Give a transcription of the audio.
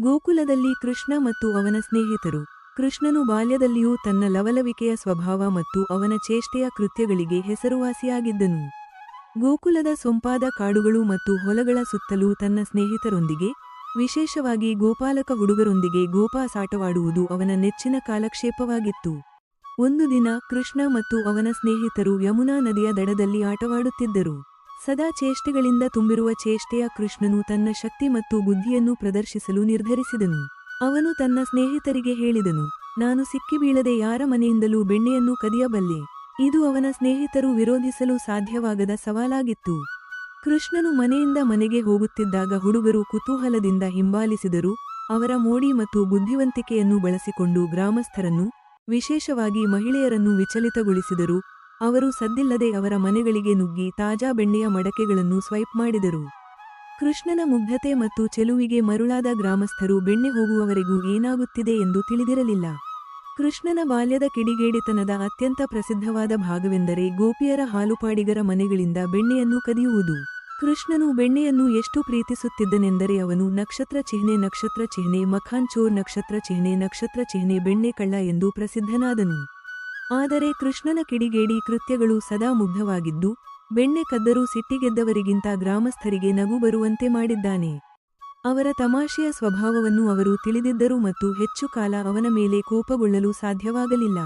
ಗೋಕುಲದಲ್ಲಿ ಕೃಷ್ಣ ಮತ್ತು ಅವನ ಸ್ನೇಹಿತರು. ಕೃಷ್ಣನು ಬಾಲ್ಯದಲ್ಲಿಯೂ ತನ್ನ ಲವಲವಿಕೆಯ ಸ್ವಭಾವ ಮತ್ತು ಅವನ ಚೇಷ್ಟೆಯ ಕೃತ್ಯಗಳಿಗೆ ಹೆಸರುವಾಸಿಯಾಗಿದ್ದನು. ಗೋಕುಲದ ಸೊಂಪಾದ ಕಾಡುಗಳು ಮತ್ತು ಹೊಲಗಳ ಸುತ್ತಲೂ ತನ್ನ ಸ್ನೇಹಿತರೊಂದಿಗೆ, ವಿಶೇಷವಾಗಿ ಗೋಪಾಲಕ ಹುಡುಗರೊಂದಿಗೆ ಗೋಪಾಸಾಟವಾಡುವುದು ಅವನ ನೆಚ್ಚಿನ ಕಾಲಕ್ಷೇಪವಾಗಿತ್ತು. ಒಂದು ದಿನ ಕೃಷ್ಣ ಮತ್ತು ಅವನ ಸ್ನೇಹಿತರು ಯಮುನಾ ನದಿಯ ದಡದಲ್ಲಿ ಆಟವಾಡುತ್ತಿದ್ದರು. ಸದಾ ಚೇಷ್ಟೆಗಳಿಂದ ತುಂಬಿರುವ ಚೇಷ್ಟೆಯ ಕೃಷ್ಣನು ತನ್ನ ಶಕ್ತಿ ಮತ್ತು ಬುದ್ಧಿಯನ್ನು ಪ್ರದರ್ಶಿಸಲು ನಿರ್ಧರಿಸಿದನು. ಅವನು ತನ್ನ ಸ್ನೇಹಿತರಿಗೆ ಹೇಳಿದನು, ನಾನು ಸಿಕ್ಕಿಬೀಳದೆ ಯಾರ ಮನೆಯಿಂದಲೂ ಬೆಣ್ಣೆಯನ್ನು ಕದಿಯಬಲ್ಲೆ. ಇದು ಅವನ ಸ್ನೇಹಿತರು ವಿರೋಧಿಸಲು ಸಾಧ್ಯವಾಗದ ಸವಾಲಾಗಿತ್ತು. ಕೃಷ್ಣನು ಮನೆಯಿಂದ ಮನೆಗೆ ಹೋಗುತ್ತಿದ್ದಾಗ ಹುಡುಗರು ಕುತೂಹಲದಿಂದ ಹಿಂಬಾಲಿಸಿದರು. ಅವರ ಮೋಡಿ ಮತ್ತು ಬುದ್ಧಿವಂತಿಕೆಯನ್ನು ಬಳಸಿಕೊಂಡು ಗ್ರಾಮಸ್ಥರನ್ನು, ವಿಶೇಷವಾಗಿ ಮಹಿಳೆಯರನ್ನು ವಿಚಲಿತಗೊಳಿಸಿದರು. ಅವರು ಸದ್ದಿಲ್ಲದೆ ಅವರ ಮನೆಗಳಿಗೆ ನುಗ್ಗಿ ತಾಜಾ ಬೆಣ್ಣೆಯ ಮಡಕೆಗಳನ್ನು ಸ್ವೈಪ್ ಮಾಡಿದರು. ಕೃಷ್ಣನ ಮುಗ್ಧತೆ ಮತ್ತು ಚೆಲುವಿಗೆ ಮರುಳಾದ ಗ್ರಾಮಸ್ಥರು ಬೆಣ್ಣೆ ಹೋಗುವವರೆಗೂ ಏನಾಗುತ್ತಿದೆ ಎಂದು ತಿಳಿದಿರಲಿಲ್ಲ. ಕೃಷ್ಣನ ಬಾಲ್ಯದ ಕಿಡಿಗೇಡಿತನದ ಅತ್ಯಂತ ಪ್ರಸಿದ್ಧವಾದ ಭಾಗವೆಂದರೆ ಗೋಪಿಯರ ಹಾಲುಪಾಡಿಗರ ಮನೆಗಳಿಂದ ಬೆಣ್ಣೆಯನ್ನು ಕದಿಯುವುದು. ಕೃಷ್ಣನು ಬೆಣ್ಣೆಯನ್ನು ಎಷ್ಟು ಪ್ರೀತಿಸುತ್ತಿದ್ದನೆಂದರೆ ಅವನು ನಕ್ಷತ್ರ ಚಿಹ್ನೆ ನಕ್ಷತ್ರ ಚಿಹ್ನೆ ಮಖಾನ್ ಚೋರ್ ನಕ್ಷತ್ರ ಚಿಹ್ನೆ ನಕ್ಷತ್ರ ಚಿಹ್ನೆ ಬೆಣ್ಣೆ ಕಳ್ಳ ಎಂದು ಪ್ರಸಿದ್ಧನಾದನು. ಆದರೆ ಕೃಷ್ಣನ ಕಿಡಿಗೇಡಿ ಕೃತ್ಯಗಳು ಸದಾ ಮುಗ್ಧವಾಗಿದ್ದು, ಬೆಣ್ಣೆ ಕದ್ದರೂ ಸಿಟ್ಟಿಗೆದ್ದವರಿಗಿಂತ ಗ್ರಾಮಸ್ಥರಿಗೆ ನಗು ಬರುವಂತೆ ಮಾಡಿದ್ದಾನೆ. ಅವರ ತಮಾಷೆಯ ಸ್ವಭಾವವನ್ನು ಅವರು ತಿಳಿದಿದ್ದರು ಮತ್ತು ಹೆಚ್ಚು ಕಾಲ ಅವನ ಮೇಲೆ ಕೋಪಗೊಳ್ಳಲು ಸಾಧ್ಯವಾಗಲಿಲ್ಲ.